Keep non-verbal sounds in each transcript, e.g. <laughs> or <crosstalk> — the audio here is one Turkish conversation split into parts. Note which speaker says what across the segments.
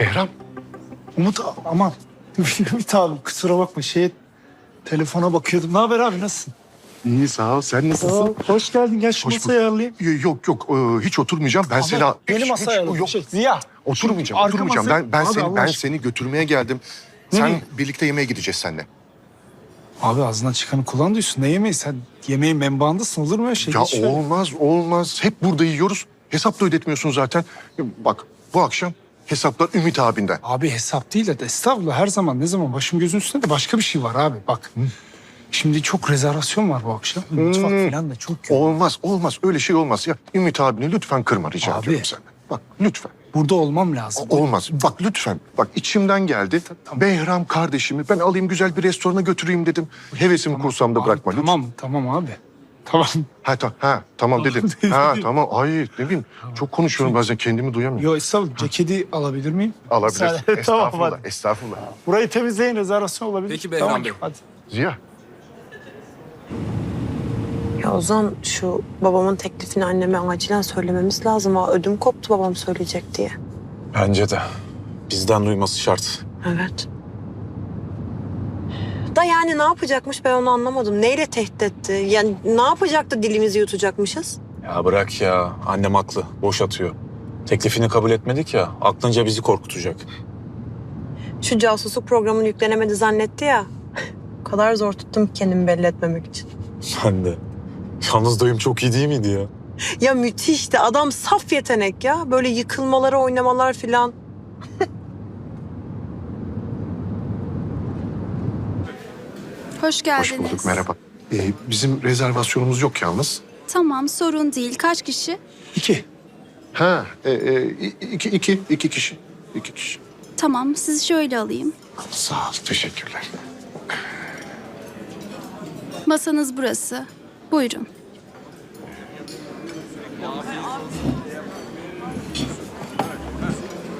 Speaker 1: Behram.
Speaker 2: Umut aman. <laughs> Ümit abi kusura bakma şey telefona bakıyordum. Ne haber abi nasılsın?
Speaker 1: İyi sağ ol. Sen nasılsın?
Speaker 2: hoş geldin gel şu
Speaker 1: Hoş
Speaker 2: masayı ayarlayayım.
Speaker 1: Y- Yok yok ee, hiç oturmayacağım. Ben seni...
Speaker 2: Ama yeni
Speaker 1: Hiç-
Speaker 2: masa
Speaker 1: hiç-
Speaker 2: ayarladım.
Speaker 1: Yok
Speaker 2: Şey, Ziya.
Speaker 1: oturmayacağım.
Speaker 2: Arka
Speaker 1: oturmayacağım.
Speaker 2: masa-
Speaker 1: Ben ben
Speaker 2: Abi
Speaker 1: seni
Speaker 2: Allah
Speaker 1: ben
Speaker 2: aşkına.
Speaker 1: seni götürmeye geldim. Sen
Speaker 2: Nereye?
Speaker 1: birlikte yemeğe gideceğiz seninle.
Speaker 2: Abi ağzından çıkanı kulağın duysun. Ne yemeği sen yemeğin menbaındasın olur mu öyle şey?
Speaker 1: Ya
Speaker 2: Hiç öyle-
Speaker 1: olmaz olmaz. Hep burada yiyoruz. Hesap da ödetmiyorsun zaten. Bak bu akşam hesaplar Ümit abinden.
Speaker 2: Abi hesap değil de estağfurullah her zaman ne zaman başım gözün üstünde de başka bir şey var abi bak. Şimdi çok rezervasyon var bu akşam. Mutfak
Speaker 1: Hmm.
Speaker 2: falan da çok yoğun.
Speaker 1: Olmaz olmaz öyle şey olmaz. Ya Ümit abini lütfen kırma rica
Speaker 2: Abi.
Speaker 1: ediyorum senden. Bak lütfen.
Speaker 2: Burada olmam lazım.
Speaker 1: Olmaz. Bak lütfen. Bak içimden geldi. Behram kardeşimi ben alayım güzel bir restorana götüreyim dedim. Hevesimi kursamda
Speaker 2: Abi,
Speaker 1: bırakma lütfen.
Speaker 2: Tamam tamam abi. Tamam.
Speaker 1: Ha, ta- ha tamam dedim. ha tamam. Ay ne bileyim. Çok konuşuyorum bazen kendimi duyamıyorum.
Speaker 2: Yo estağfurullah ceketi alabilir miyim?
Speaker 1: Alabilirsin.
Speaker 2: Sen- <laughs> tamam
Speaker 1: Estağfurullah.
Speaker 2: hadi.
Speaker 1: estağfurullah.
Speaker 2: Burayı temizleyin rezervasyon olabilir.
Speaker 3: Peki
Speaker 2: tamam,
Speaker 3: Bey.
Speaker 2: Hadi.
Speaker 1: Ziya.
Speaker 4: Ya Ozan şu babamın teklifini anneme acilen söylememiz lazım. Aa, ödüm koptu babam söyleyecek diye.
Speaker 5: Bence de. Bizden duyması şart.
Speaker 4: Evet. Da yani ne yapacakmış ben onu anlamadım. Neyle tehdit etti? Yani ne yapacaktı dilimizi yutacakmışız?
Speaker 5: Ya bırak ya. Annem haklı. Boş atıyor. Teklifini kabul etmedik ya. Aklınca bizi korkutacak.
Speaker 4: Şu casusluk programını yüklenemedi zannetti ya. o <laughs> kadar zor tuttum ki kendimi belli etmemek için.
Speaker 5: Ben de. Yalnız dayım çok iyi değil miydi ya?
Speaker 4: Ya müthişti. Adam saf yetenek ya. Böyle yıkılmaları, oynamalar filan. <laughs>
Speaker 6: Hoş geldiniz.
Speaker 1: Hoş bulduk. Merhaba. Ee, bizim rezervasyonumuz yok yalnız.
Speaker 6: Tamam sorun değil. Kaç kişi?
Speaker 2: İki.
Speaker 1: Ha, e, e, iki, iki, iki kişi. İki kişi.
Speaker 6: Tamam sizi şöyle alayım.
Speaker 1: Sağ ol. Teşekkürler.
Speaker 6: Masanız burası. Buyurun.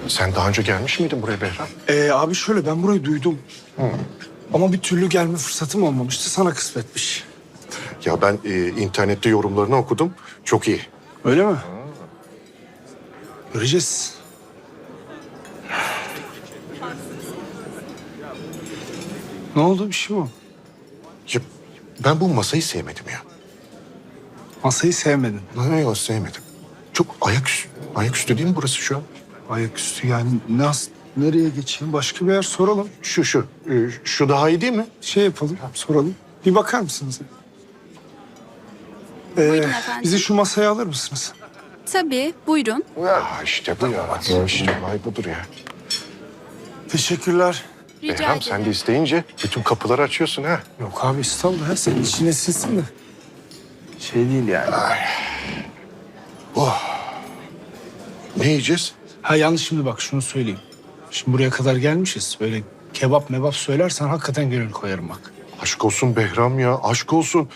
Speaker 1: Sen daha önce gelmiş miydin buraya Behram?
Speaker 2: Ee, abi şöyle ben burayı duydum. Ama bir türlü gelme fırsatım olmamıştı. Sana kısmetmiş.
Speaker 1: Ya ben e, internette yorumlarını okudum. Çok iyi.
Speaker 2: Öyle mi? Göreceğiz. Ne oldu bir şey mi? oldu?
Speaker 1: Ya, ben bu masayı sevmedim ya.
Speaker 2: Masayı sevmedin.
Speaker 1: Ne sevmedim. Çok ayaküstü, ayaküstü değil mi burası şu an?
Speaker 2: Ayaküstü yani nasıl, nereye geçeyim? Başka bir yer soralım.
Speaker 1: Şu şu. e, şu daha iyi değil mi?
Speaker 2: Şey yapalım, soralım. Bir bakar mısınız? Ee,
Speaker 6: Buyurun efendim.
Speaker 2: bizi şu masaya alır mısınız?
Speaker 6: Tabii buyurun.
Speaker 1: Ya işte bu ya. İşte olay budur ya.
Speaker 2: Teşekkürler.
Speaker 6: Rica
Speaker 1: Behram
Speaker 6: ederim.
Speaker 1: sen de isteyince bütün kapıları açıyorsun ha.
Speaker 2: Yok abi estağfurullah. ya, Senin içine sinsin de. Şey değil yani.
Speaker 1: Ne yiyeceğiz?
Speaker 2: Ha yalnız şimdi bak şunu söyleyeyim. Şimdi buraya kadar gelmişiz. Böyle kebap mebap söylersen hakikaten gönül koyarım bak.
Speaker 1: Aşk olsun Behram ya, aşk olsun.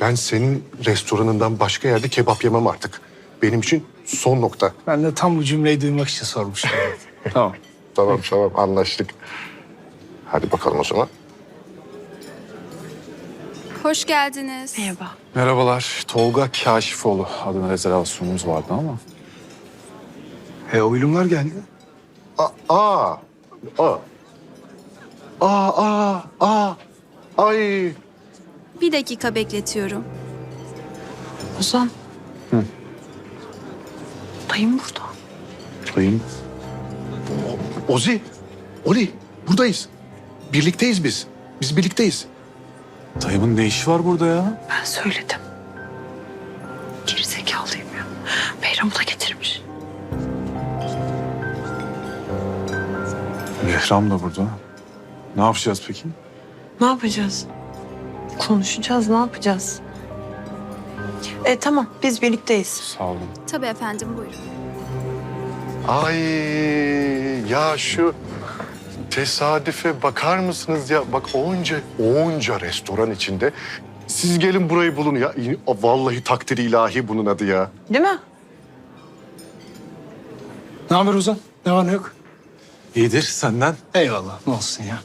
Speaker 1: Ben senin restoranından başka yerde kebap yemem artık. Benim için son nokta.
Speaker 2: Ben de tam bu cümleyi duymak için sormuştum. <laughs> tamam.
Speaker 1: Tamam tamam anlaştık. Hadi bakalım o zaman.
Speaker 6: Hoş geldiniz.
Speaker 4: Merhaba.
Speaker 5: Merhabalar. Tolga Kaşifoğlu adına rezervasyonumuz vardı ama.
Speaker 2: E oylumlar geldi.
Speaker 1: Aa, aa, aa. Aa, aa. Ay.
Speaker 6: Bir dakika bekletiyorum.
Speaker 4: Ozan. Dayım burada.
Speaker 5: Dayım.
Speaker 1: Ozi, Oli buradayız. Birlikteyiz biz. Biz birlikteyiz.
Speaker 5: Dayımın ne işi var burada ya?
Speaker 4: Ben söyledim. Gerizekalıyım ya. Beyram'ı da
Speaker 5: Behram da burada. Ne yapacağız peki?
Speaker 4: Ne yapacağız? Konuşacağız, ne yapacağız? E tamam, biz birlikteyiz.
Speaker 5: Sağ olun.
Speaker 6: Tabii efendim buyurun.
Speaker 1: Ay ya şu tesadüfe bakar mısınız ya? Bak onca, onca restoran içinde siz gelin burayı bulun ya. Vallahi takdir ilahi bunun adı ya.
Speaker 4: Değil mi?
Speaker 2: Ne haber Ozan? Ne var ne yok?
Speaker 5: İyidir senden.
Speaker 2: Eyvallah. Ne olsun ya.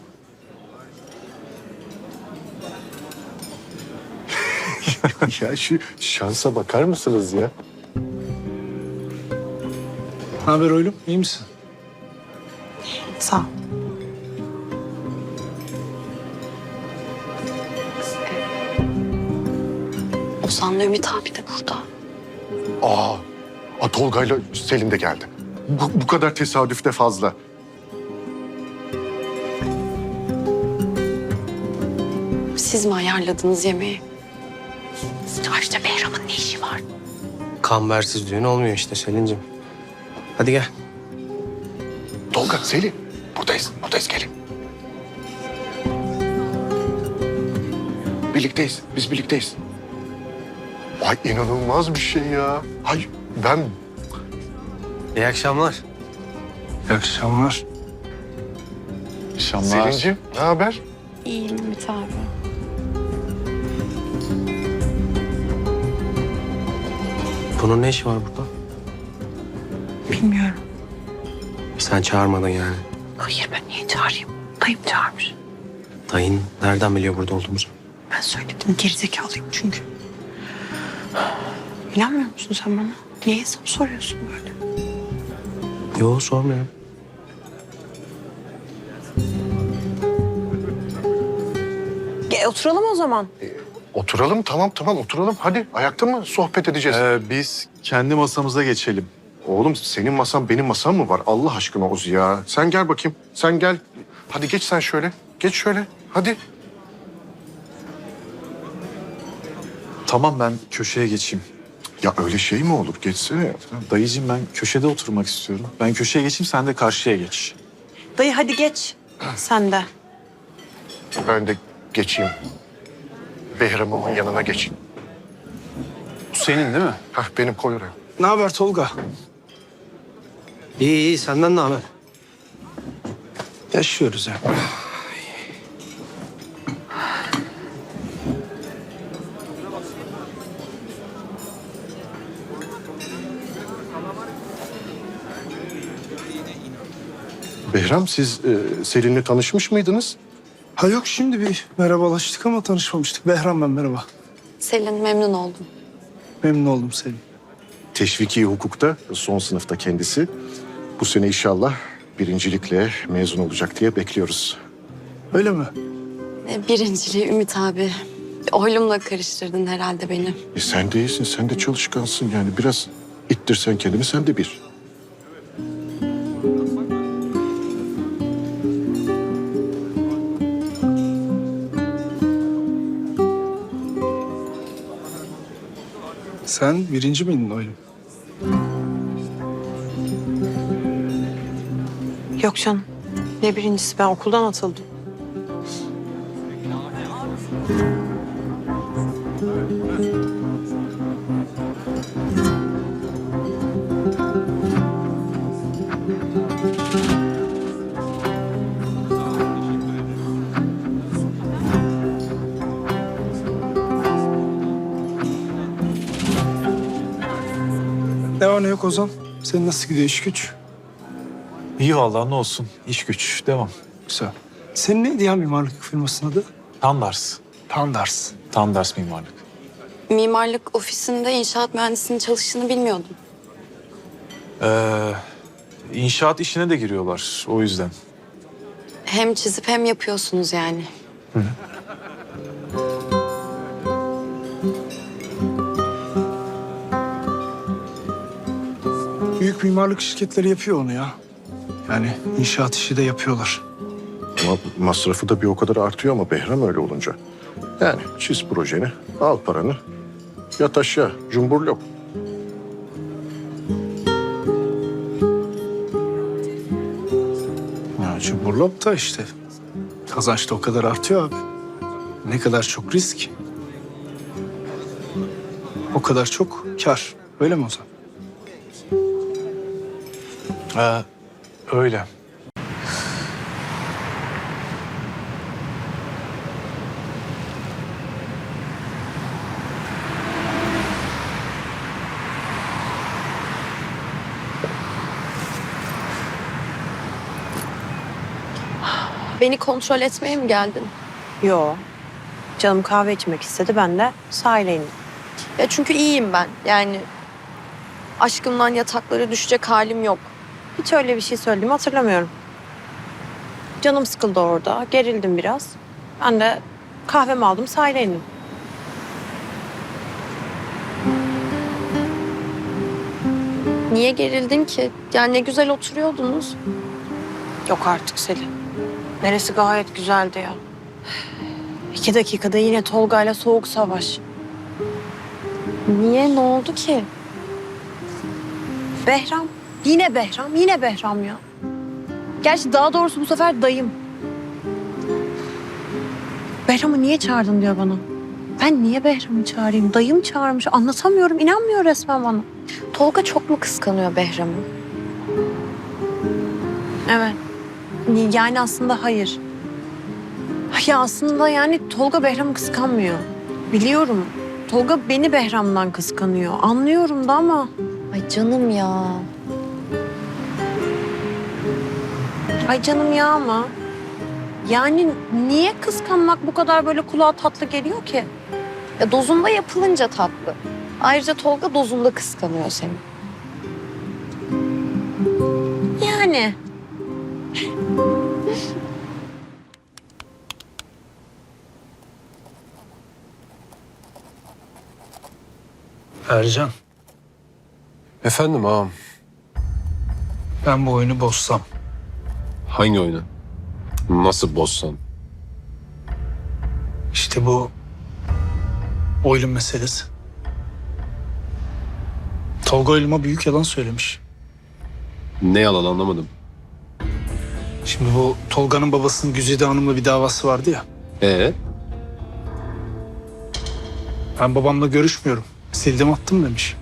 Speaker 2: <laughs>
Speaker 1: ya şu şansa bakar mısınız ya?
Speaker 2: Ne haber oylum? İyi misin?
Speaker 4: Sağ ol.
Speaker 3: Ozan'la Ümit abi de burada.
Speaker 1: Aa, a, Tolga'yla Selin de geldi. Bu, bu kadar tesadüf de fazla.
Speaker 3: Siz mi ayarladınız yemeği? Ayrıca Behram'ın ne işi var?
Speaker 7: Kambersiz düğün olmuyor işte Selin'cim. Hadi gel.
Speaker 1: Tolga, Selin. Buradayız, buradayız gelin. Birlikteyiz, biz birlikteyiz. Ay inanılmaz bir şey ya. Ay ben
Speaker 7: İyi akşamlar.
Speaker 2: İyi akşamlar.
Speaker 5: İnşallah.
Speaker 1: Selin'ciğim ne haber?
Speaker 3: İyiyim Ümit abi.
Speaker 7: Bunun ne işi var burada?
Speaker 3: Bilmiyorum.
Speaker 7: Sen çağırmadın yani.
Speaker 3: Hayır ben niye çağırayım? Dayım çağırmış.
Speaker 7: Dayın nereden biliyor burada olduğumuzu?
Speaker 3: Ben söyledim gerizekalıyım çünkü. İnanmıyor musun sen bana? Niye hesap soruyorsun böyle?
Speaker 7: Yo sormuyorum.
Speaker 4: Gel oturalım o zaman.
Speaker 1: Oturalım tamam tamam oturalım. Hadi ayakta mı sohbet edeceğiz?
Speaker 5: Ee, biz kendi masamıza geçelim.
Speaker 1: Oğlum senin masan benim masam mı var? Allah aşkına Oz ya. Sen gel bakayım. Sen gel. Hadi geç sen şöyle. Geç şöyle. Hadi.
Speaker 5: Tamam ben köşeye geçeyim.
Speaker 1: Ya öyle şey mi olur? Geçsene.
Speaker 5: Dayıcığım ben köşede oturmak istiyorum. Ben köşeye geçeyim sen de karşıya geç.
Speaker 4: Dayı hadi geç. Sen de.
Speaker 1: Ben de geçeyim. Behram'ımın yanına geçeyim.
Speaker 5: Bu senin değil mi?
Speaker 1: Hah benim koy oraya.
Speaker 2: Ne haber Tolga?
Speaker 7: İyi iyi senden ne haber?
Speaker 2: Yaşıyoruz ya.
Speaker 1: Behram siz e, Selin'le tanışmış mıydınız?
Speaker 2: Ha yok şimdi bir merhabalaştık ama tanışmamıştık. Behram ben merhaba.
Speaker 3: Selin memnun oldum.
Speaker 2: Memnun oldum Selin.
Speaker 1: Teşviki hukukta son sınıfta kendisi. Bu sene inşallah birincilikle mezun olacak diye bekliyoruz.
Speaker 2: Öyle mi?
Speaker 3: E, Birinciliği Ümit abi. Oylumla karıştırdın herhalde beni.
Speaker 1: E sen de iyisin, sen de çalışkansın yani. Biraz ittirsen kendini sen de bir.
Speaker 2: Sen birinci miydin oğlum?
Speaker 4: Yok canım. Ne birincisi ben okuldan atıldım.
Speaker 2: Yok Ozan? Senin nasıl gidiyor iş güç?
Speaker 5: İyi vallahi ne olsun. İş güç devam.
Speaker 2: Güzel. Senin neydi ya mimarlık firmasının adı?
Speaker 5: Tandars.
Speaker 2: Tandars.
Speaker 5: Tandars mimarlık.
Speaker 3: Mimarlık ofisinde inşaat mühendisinin çalıştığını bilmiyordum.
Speaker 5: Ee, inşaat işine de giriyorlar o yüzden.
Speaker 3: Hem çizip hem yapıyorsunuz yani.
Speaker 2: Büyük mimarlık şirketleri yapıyor onu ya. Yani inşaat işi de yapıyorlar.
Speaker 1: Ama masrafı da bir o kadar artıyor ama Behram öyle olunca. Yani çiz projeni, al paranı, yat aşağı, cumburlop.
Speaker 2: Ya Cumhurlop da işte kazanç da o kadar artıyor abi. Ne kadar çok risk. O kadar çok kar. Öyle mi Ozan?
Speaker 5: Ee, öyle.
Speaker 3: Beni kontrol etmeye mi geldin?
Speaker 4: Yo. Canım kahve içmek istedi. Ben de sahile indim.
Speaker 3: Ya çünkü iyiyim ben. Yani aşkımdan yataklara düşecek halim yok.
Speaker 4: Hiç öyle bir şey söylediğimi hatırlamıyorum. Canım sıkıldı orada. Gerildim biraz. Ben de kahvemi aldım sahile indim.
Speaker 3: Niye gerildin ki? Yani ne güzel oturuyordunuz.
Speaker 4: Yok artık Selin. Neresi gayet güzeldi ya. İki dakikada yine Tolga'yla soğuk savaş.
Speaker 3: Niye? Ne oldu ki?
Speaker 4: Behram. Yine Behram. Yine Behram ya. Gerçi daha doğrusu bu sefer dayım. Behram'ı niye çağırdın diyor bana. Ben niye Behram'ı çağırayım? Dayım çağırmış. Anlatamıyorum. inanmıyor resmen bana.
Speaker 3: Tolga çok mu kıskanıyor Behram'ı?
Speaker 4: Evet. Yani aslında hayır. Ya aslında yani Tolga Behram'ı kıskanmıyor. Biliyorum. Tolga beni Behram'dan kıskanıyor. Anlıyorum da ama
Speaker 3: Ay canım ya.
Speaker 4: Ay canım ya ama. Yani niye kıskanmak bu kadar böyle kulağa tatlı geliyor ki?
Speaker 3: ya dozunda yapılınca tatlı. Ayrıca Tolga dozunda kıskanıyor seni.
Speaker 4: Yani. <laughs>
Speaker 2: Ercan,
Speaker 8: Efendim ağam.
Speaker 2: ben bu oyunu bozsam.
Speaker 8: Hangi oyunu? Nasıl bozsan?
Speaker 2: İşte bu oylum meselesi. Tolga oyluma büyük yalan söylemiş.
Speaker 8: Ne yalan anlamadım.
Speaker 2: Şimdi bu Tolga'nın babasının Güzide Hanım'la bir davası vardı ya.
Speaker 8: Ee?
Speaker 2: Ben babamla görüşmüyorum. Sildim attım demiş.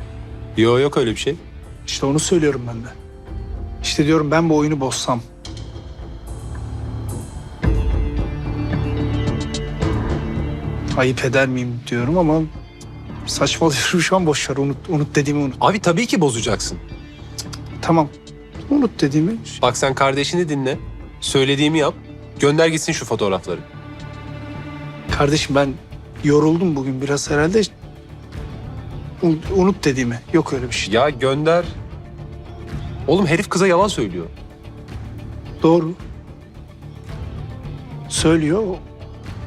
Speaker 8: Yo yok öyle bir şey.
Speaker 2: İşte onu söylüyorum ben de. İşte diyorum ben bu oyunu bozsam. Ayıp eder miyim diyorum ama saçmalıyorum şu an boş ver. Unut, unut dediğimi unut.
Speaker 8: Abi tabii ki bozacaksın.
Speaker 2: Tamam. Unut dediğimi.
Speaker 8: Bak sen kardeşini dinle. Söylediğimi yap. Gönder gitsin şu fotoğrafları.
Speaker 2: Kardeşim ben yoruldum bugün biraz herhalde. Un- Unut dediğimi. Yok öyle bir şey.
Speaker 8: Ya gönder. Oğlum herif kıza yalan söylüyor.
Speaker 2: Doğru. Söylüyor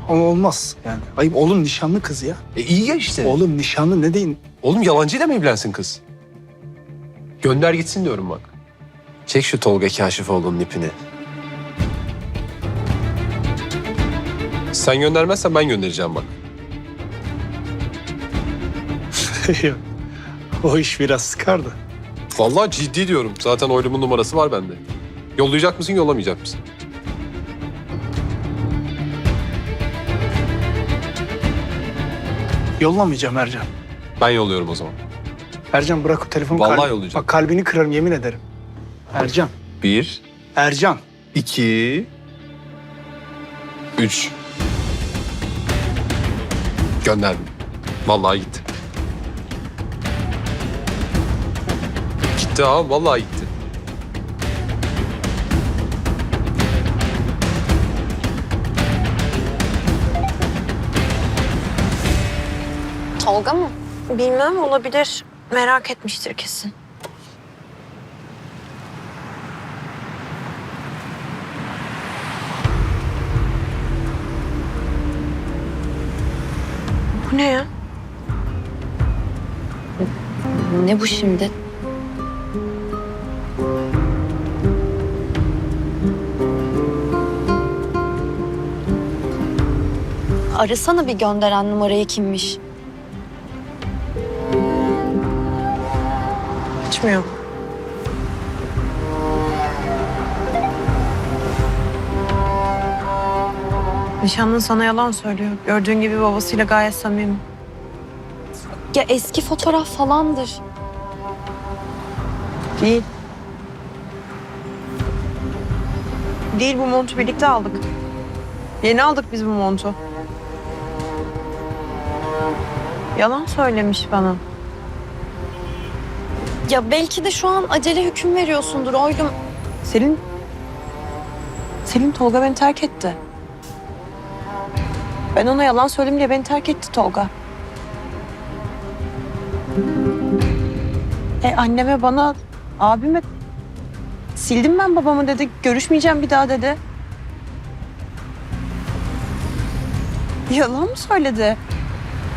Speaker 2: ama olmaz yani. Ayıp oğlum nişanlı kız ya.
Speaker 8: E iyi ya işte. Oğlum,
Speaker 2: nişanlı ne deyin?
Speaker 8: Oğlum yalancıyla mı evlensin kız? Gönder gitsin diyorum bak. Çek şu Tolga Kaşifoğlu'nun ipini. Sen göndermezsen ben göndereceğim bak. <laughs>
Speaker 2: o iş biraz sıkardı.
Speaker 8: Vallahi ciddi diyorum. Zaten oylumun numarası var bende. Yollayacak mısın, yollamayacak mısın?
Speaker 2: Yollamayacağım Ercan.
Speaker 8: Ben yolluyorum o zaman.
Speaker 2: Ercan bırak o telefonu.
Speaker 8: Vallahi yollayacağım.
Speaker 2: Bak kalbini kırarım yemin ederim. Ercan.
Speaker 8: Bir,
Speaker 2: Ercan.
Speaker 8: iki, üç. Gönderdim. Vallahi gitti. Gitti ha, vallahi gitti.
Speaker 3: Tolga mı?
Speaker 4: Bilmem olabilir. Merak etmiştir kesin. Bu ne ya?
Speaker 3: Ne bu şimdi? Arasana bir gönderen numarayı kimmiş?
Speaker 4: Açmıyor. Nişanlın sana yalan söylüyor. Gördüğün gibi babasıyla gayet samimi.
Speaker 3: Ya eski fotoğraf falandır.
Speaker 4: Değil. Değil bu montu birlikte aldık. Yeni aldık biz bu montu. Yalan söylemiş bana.
Speaker 3: Ya belki de şu an acele hüküm veriyorsundur Oylum.
Speaker 4: Selin... Selin Tolga beni terk etti. Ben ona yalan söyledim diye beni terk etti Tolga. E anneme bana, abime... Sildim ben babamı dedi, görüşmeyeceğim bir daha dedi. Yalan mı söyledi?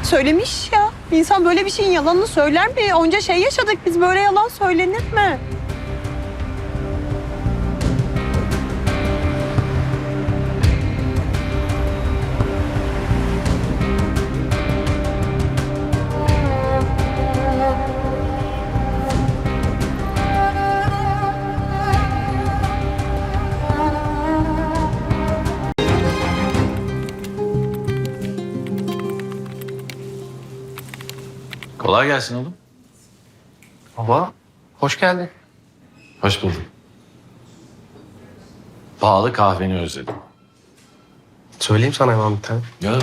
Speaker 4: Söylemiş ya. İnsan böyle bir şeyin yalanını söyler mi? Onca şey yaşadık biz böyle yalan söylenir mi?
Speaker 9: Kolay gelsin oğlum.
Speaker 7: Baba, hoş geldin.
Speaker 9: Hoş bulduk. Pahalı kahveni özledim.
Speaker 7: Söyleyeyim sana hemen bir tane.
Speaker 9: Ya.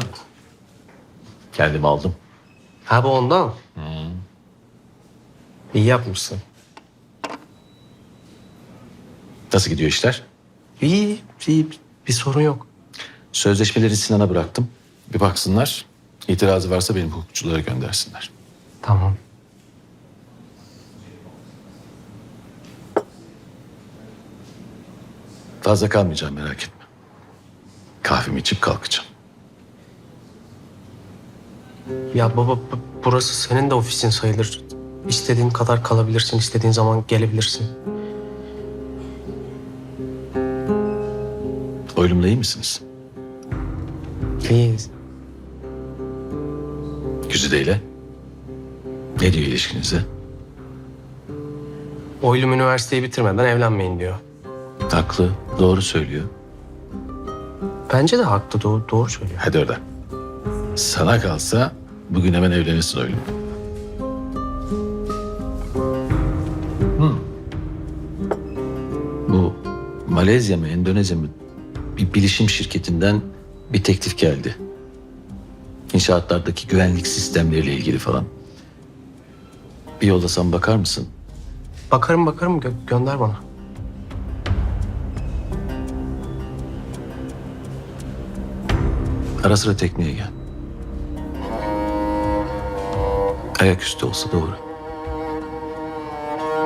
Speaker 9: Kendim aldım.
Speaker 7: Ha bu ondan. İyi yapmışsın.
Speaker 9: Nasıl gidiyor işler?
Speaker 7: İyi, iyi. Bir sorun yok.
Speaker 9: Sözleşmeleri Sinan'a bıraktım. Bir baksınlar. İtirazı varsa benim hukukçulara göndersinler.
Speaker 7: Tamam.
Speaker 9: Fazla kalmayacağım merak etme. Kahvemi içip kalkacağım.
Speaker 7: Ya baba bu- burası senin de ofisin sayılır. İstediğin kadar kalabilirsin, istediğin zaman gelebilirsin.
Speaker 9: Oylumla iyi misiniz?
Speaker 7: İyiyiz.
Speaker 9: Güzide ile. Ne diyor ilişkinize?
Speaker 7: Oylum üniversiteyi bitirmeden evlenmeyin diyor.
Speaker 9: Haklı, doğru söylüyor.
Speaker 7: Bence de haklı, doğru, doğru söylüyor.
Speaker 9: Hadi oradan. Sana kalsa bugün hemen evlenirsin oylum. Hmm. Bu Malezya mı, Endonezya mı bir bilişim şirketinden bir teklif geldi. İnşaatlardaki güvenlik sistemleriyle ilgili falan. Bir yollasam bakar mısın?
Speaker 7: Bakarım bakarım, gö- gönder bana.
Speaker 9: Ara sıra tekneye gel. Ayaküstü olsa doğru.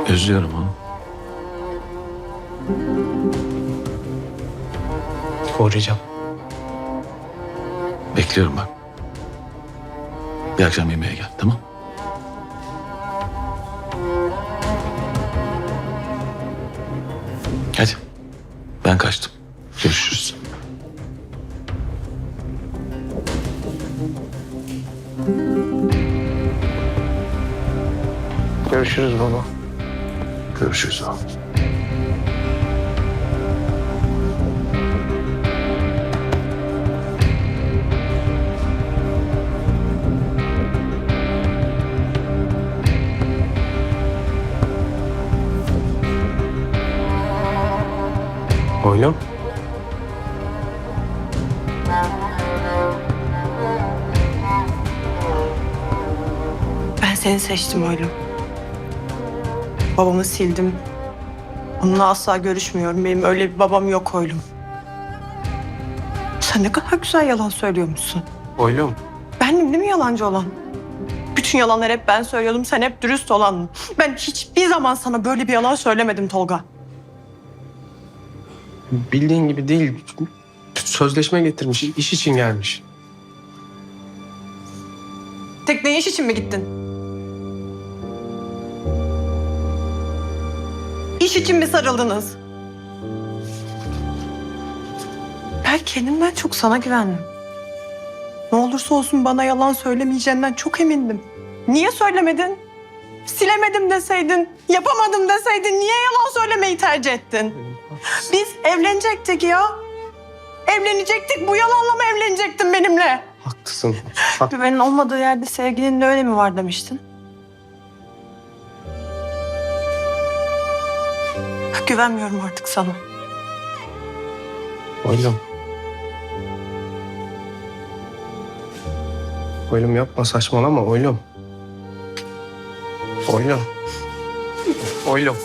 Speaker 9: Özlüyorum onu.
Speaker 7: Uğrayacağım.
Speaker 9: Bekliyorum bak. Bir akşam yemeğe gel tamam? Ben kaçtım. Görüşürüz.
Speaker 7: Görüşürüz baba.
Speaker 9: Görüşürüz oğlum.
Speaker 7: Oylum.
Speaker 10: Ben seni seçtim oğlum. Babamı sildim. Onunla asla görüşmüyorum. Benim öyle bir babam yok oğlum. Sen ne kadar güzel yalan söylüyormuşsun.
Speaker 7: Oylum.
Speaker 10: Bendim değil mi yalancı olan? Bütün yalanları hep ben söylüyordum. Sen hep dürüst olan. Ben hiçbir zaman sana böyle bir yalan söylemedim Tolga.
Speaker 7: Bildiğin gibi değil. Sözleşme getirmiş, iş için gelmiş.
Speaker 10: Tekneye iş için mi gittin? İş için mi sarıldınız? Ben kendimden çok sana güvendim. Ne olursa olsun bana yalan söylemeyeceğinden çok emindim. Niye söylemedin? Silemedim deseydin, yapamadım deseydin niye yalan söylemeyi tercih ettin? Biz evlenecektik ya. Evlenecektik. Bu yalanla mı evlenecektin benimle?
Speaker 7: Haklısın. Hak-
Speaker 10: Güvenin olmadığı yerde sevginin de öyle mi var demiştin? Güvenmiyorum artık sana.
Speaker 7: Oylum. Oylum yapma saçmalama oylum. Oylum. Oylum.